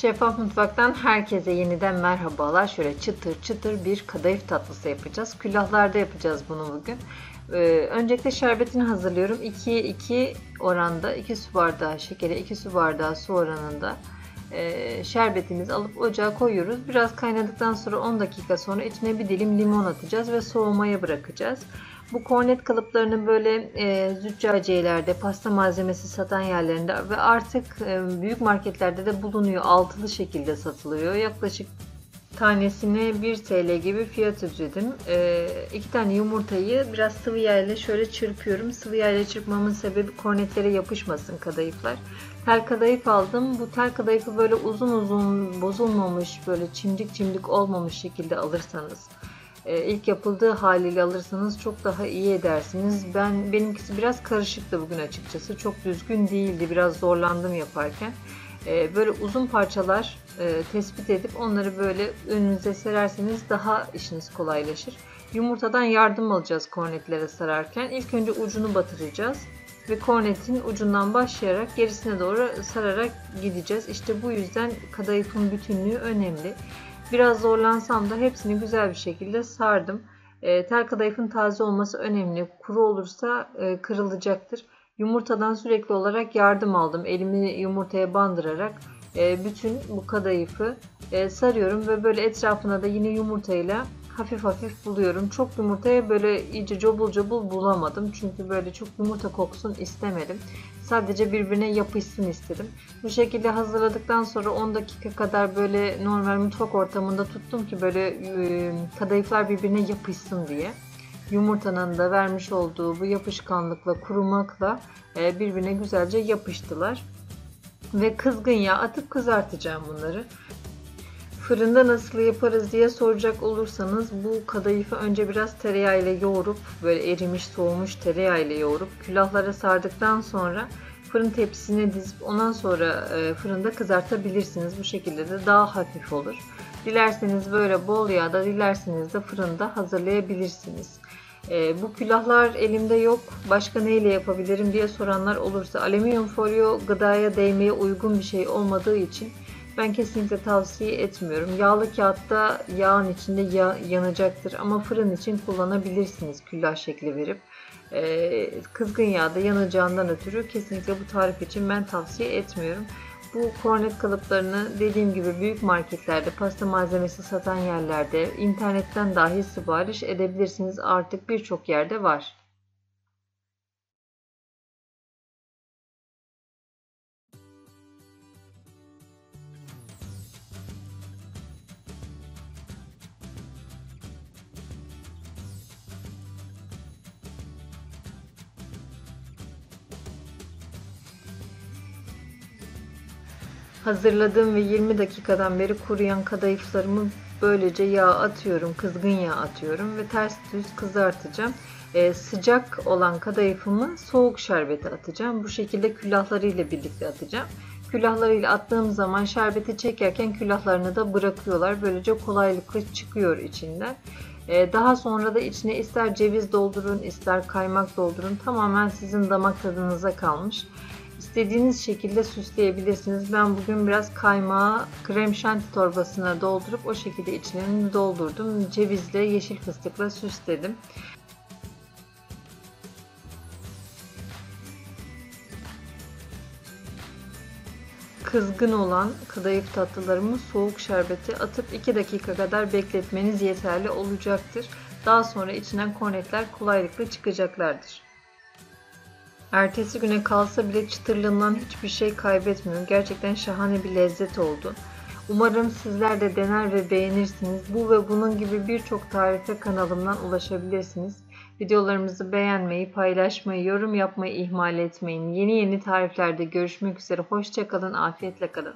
Şeffaf Mutfak'tan herkese yeniden merhabalar. Şöyle çıtır çıtır bir kadayıf tatlısı yapacağız. Külahlarda yapacağız bunu bugün. Ee, öncelikle şerbetini hazırlıyorum. 2'ye 2 oranda 2 su bardağı şekeri, 2 su bardağı su oranında e, şerbetimizi alıp ocağa koyuyoruz. Biraz kaynadıktan sonra 10 dakika sonra içine bir dilim limon atacağız ve soğumaya bırakacağız. Bu kornet kalıplarını böyle e, züccaciyelerde, pasta malzemesi satan yerlerinde ve artık e, büyük marketlerde de bulunuyor. Altılı şekilde satılıyor. Yaklaşık tanesine 1 TL gibi fiyat ödedim. E, iki tane yumurtayı biraz sıvı yağ ile şöyle çırpıyorum. Sıvı yağ ile çırpmamın sebebi kornetlere yapışmasın kadayıflar. Tel kadayıf aldım. Bu tel kadayıfı böyle uzun uzun bozulmamış, böyle çimdik çimdik olmamış şekilde alırsanız ilk yapıldığı haliyle alırsanız çok daha iyi edersiniz. Ben benimkisi biraz karışıktı bugün açıkçası. Çok düzgün değildi. Biraz zorlandım yaparken. E, böyle uzun parçalar e, tespit edip onları böyle önünüze sererseniz daha işiniz kolaylaşır. Yumurtadan yardım alacağız kornetlere sararken. İlk önce ucunu batıracağız ve kornetin ucundan başlayarak gerisine doğru sararak gideceğiz. İşte bu yüzden kadayıfın bütünlüğü önemli. Biraz zorlansam da hepsini güzel bir şekilde sardım. E, tel kadayıfın taze olması önemli. Kuru olursa e, kırılacaktır. Yumurtadan sürekli olarak yardım aldım. Elimi yumurtaya bandırarak e, bütün bu kadayıfı e, sarıyorum ve böyle etrafına da yine yumurtayla hafif hafif buluyorum. Çok yumurtaya böyle iyice cobul cobul bulamadım. Çünkü böyle çok yumurta koksun istemedim. Sadece birbirine yapışsın istedim. Bu şekilde hazırladıktan sonra 10 dakika kadar böyle normal mutfak ortamında tuttum ki böyle e, kadayıflar birbirine yapışsın diye. Yumurtanın da vermiş olduğu bu yapışkanlıkla, kurumakla e, birbirine güzelce yapıştılar. Ve kızgın yağ atıp kızartacağım bunları. Fırında nasıl yaparız diye soracak olursanız bu kadayıfı önce biraz tereyağı ile yoğurup böyle erimiş soğumuş tereyağı ile yoğurup külahlara sardıktan sonra fırın tepsisine dizip ondan sonra e, fırında kızartabilirsiniz. Bu şekilde de daha hafif olur. Dilerseniz böyle bol yağda dilerseniz de fırında hazırlayabilirsiniz. E, bu külahlar elimde yok. Başka neyle yapabilirim diye soranlar olursa alüminyum folyo gıdaya değmeye uygun bir şey olmadığı için ben kesinlikle tavsiye etmiyorum. Yağlı kağıtta yağın içinde yağ yanacaktır ama fırın için kullanabilirsiniz küllah şekli verip. Ee, kızgın yağda yanacağından ötürü kesinlikle bu tarif için ben tavsiye etmiyorum. Bu kornet kalıplarını dediğim gibi büyük marketlerde, pasta malzemesi satan yerlerde, internetten dahi sipariş edebilirsiniz. Artık birçok yerde var. Hazırladığım ve 20 dakikadan beri kuruyan kadayıflarımı böylece yağ atıyorum, kızgın yağ atıyorum ve ters düz kızartacağım. Ee, sıcak olan kadayıfımı soğuk şerbete atacağım. Bu şekilde külahlarıyla birlikte atacağım. Külahlarıyla attığım zaman şerbeti çekerken külahlarını da bırakıyorlar. Böylece kolaylıkla çıkıyor içinden. Ee, daha sonra da içine ister ceviz doldurun, ister kaymak doldurun. Tamamen sizin damak tadınıza kalmış. İstediğiniz şekilde süsleyebilirsiniz. Ben bugün biraz kaymağı krem şanti torbasına doldurup o şekilde içlerini doldurdum. Cevizle, yeşil fıstıkla süsledim. Kızgın olan kadayıf tatlılarımı soğuk şerbete atıp 2 dakika kadar bekletmeniz yeterli olacaktır. Daha sonra içinden kornetler kolaylıkla çıkacaklardır. Ertesi güne kalsa bile çıtırlığından hiçbir şey kaybetmiyor. Gerçekten şahane bir lezzet oldu. Umarım sizler de dener ve beğenirsiniz. Bu ve bunun gibi birçok tarife kanalımdan ulaşabilirsiniz. Videolarımızı beğenmeyi, paylaşmayı, yorum yapmayı ihmal etmeyin. Yeni yeni tariflerde görüşmek üzere. Hoşçakalın, afiyetle kalın.